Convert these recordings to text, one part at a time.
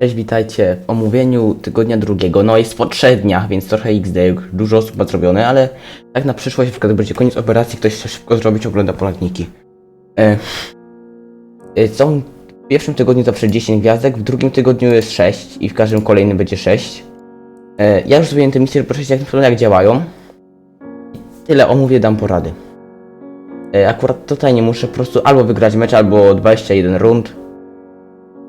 Cześć, witajcie w omówieniu tygodnia drugiego. No jest po trzech dniach, więc trochę XD, dużo osób ma zrobione, ale tak na przyszłość, w będzie koniec operacji, ktoś chce szybko zrobić, ogląda poradniki. E, e, są w pierwszym tygodniu zawsze 10 gwiazdek, w drugim tygodniu jest 6 i w każdym kolejnym będzie 6. E, ja już zrobiłem te misje, proszę jak, jak działają. Tyle omówię, dam porady. E, akurat tutaj nie muszę po prostu albo wygrać mecz, albo 21 rund.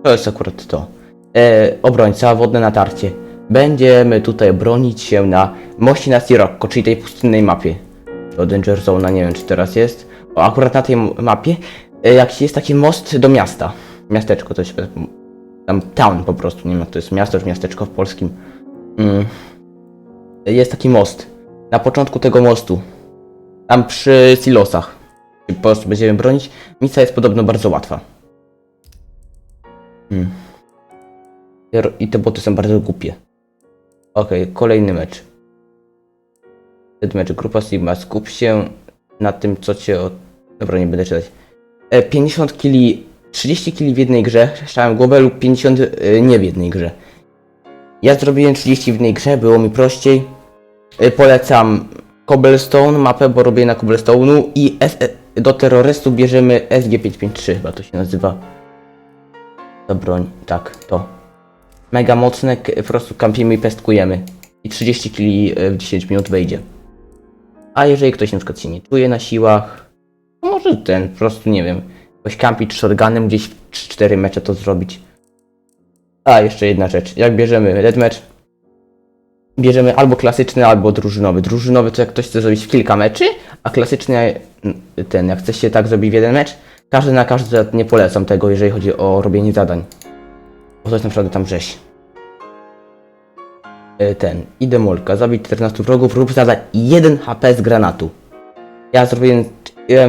To jest akurat to. E, obrońca, wodne natarcie. Będziemy tutaj bronić się na moście na Sirocco, czyli tej pustynnej mapie. To Danger Zone, nie wiem czy teraz jest. O, akurat na tej mapie, e, jak jest taki most do miasta. Miasteczko to się tam town po prostu, nie wiem jak to jest miasto czy miasteczko w polskim. Mm. Jest taki most. Na początku tego mostu. Tam przy silosach. Po prostu będziemy bronić. Misja jest podobno bardzo łatwa. Hmm. I te boty są bardzo głupie. Okej, kolejny mecz. Ten mecz Grupa Sigma. Skup się na tym, co cię od... Dobra, nie będę czytać. E, 50 kili, 30 kili w jednej grze, strzałem głowę lub 50 e, nie w jednej grze. Ja zrobiłem 30 w jednej grze, było mi prościej. E, polecam Cobblestone mapę, bo robię na Cobblestone'u i S e, do terrorystów bierzemy SG553 chyba to się nazywa. Ta broń, tak, to. Mega mocne, po prostu kampimy i pestkujemy. I 30 kili w 10 minut wejdzie. A jeżeli ktoś na przykład się nie czuje na siłach, to może ten, po prostu nie wiem, jakoś kampić shotgunem gdzieś w 3-4 mecze to zrobić. A, jeszcze jedna rzecz. Jak bierzemy deathmatch, bierzemy albo klasyczny, albo drużynowy. Drużynowy to jak ktoś chce zrobić w kilka meczy, a klasyczny mm, ten, jak chce się tak zrobić w jeden mecz, każdy na każdy nie polecam tego, jeżeli chodzi o robienie zadań. Bo to jest naprawdę tam rzeź. E, Ten, i demolka, zabić 14 wrogów lub zadać 1 HP z granatu. Ja zrobiłem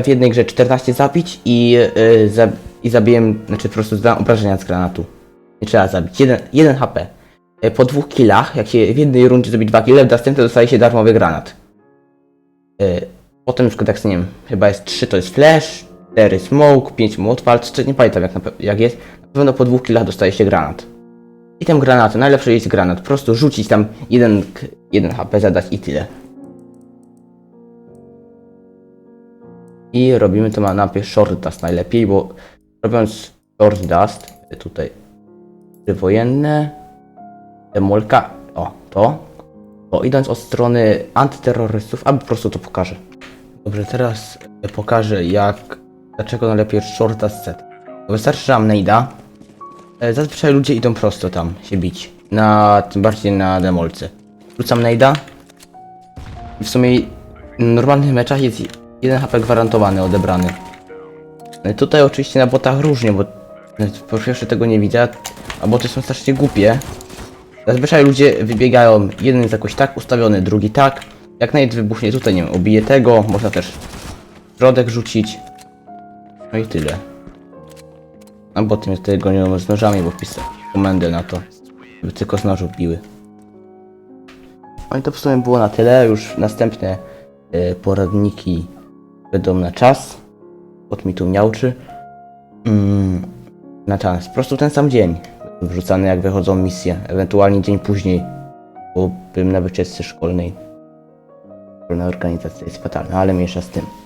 w jednej grze 14 zabić i, yy, za, i zabiłem, znaczy po prostu zdałem obrażenia z granatu. Nie trzeba zabić, 1, 1 HP. E, Po dwóch killach, jak się w jednej rundzie zrobi 2 kille, w następnej dostaje się darmowy granat. E, Potem na przykład jak nie wiem, chyba jest 3 to jest flash, 4 smoke, 5 młotwalc, czy nie pamiętam jak, jak jest. Pewno po dwóch killach dostaje się granat. I tam granaty, najlepszy jest granat, po prostu rzucić tam 1, 1 HP, zadać i tyle. I robimy to na Short Dust najlepiej, bo robiąc Short Dust, tutaj wojenne, demolka, o to, o idąc od strony antyterrorystów, albo po prostu to pokażę. Dobrze, teraz pokażę jak, dlaczego najlepiej Short Dust set. Wystarczy, że mam nejda. E, Zazwyczaj ludzie idą prosto tam się bić, na, tym bardziej na demolce. Rzucam nejda, w sumie w normalnych meczach jest 1 HP gwarantowany, odebrany. No Tutaj oczywiście na botach różnie, bo po pierwsze tego nie widzę, a boty są strasznie głupie. Zazwyczaj ludzie wybiegają, jeden jest jakoś tak ustawiony, drugi tak. Jak najpierw wybuchnie tutaj, nie wiem, ubije tego, można też środek rzucić. No i tyle. A boty mnie tutaj gonią z nożami, bo wpisałem komendę na to, żeby tylko z nożów biły. No i to w sumie było na tyle. Już następne e, poradniki będą na czas. Kot mi tu miałczy. Mm, na czas. Po prostu ten sam dzień. Wrzucany jak wychodzą misje. Ewentualnie dzień później. Bo bym na wyczeczce szkolnej. Szkolna organizacja jest fatalna, ale mniejsza z tym.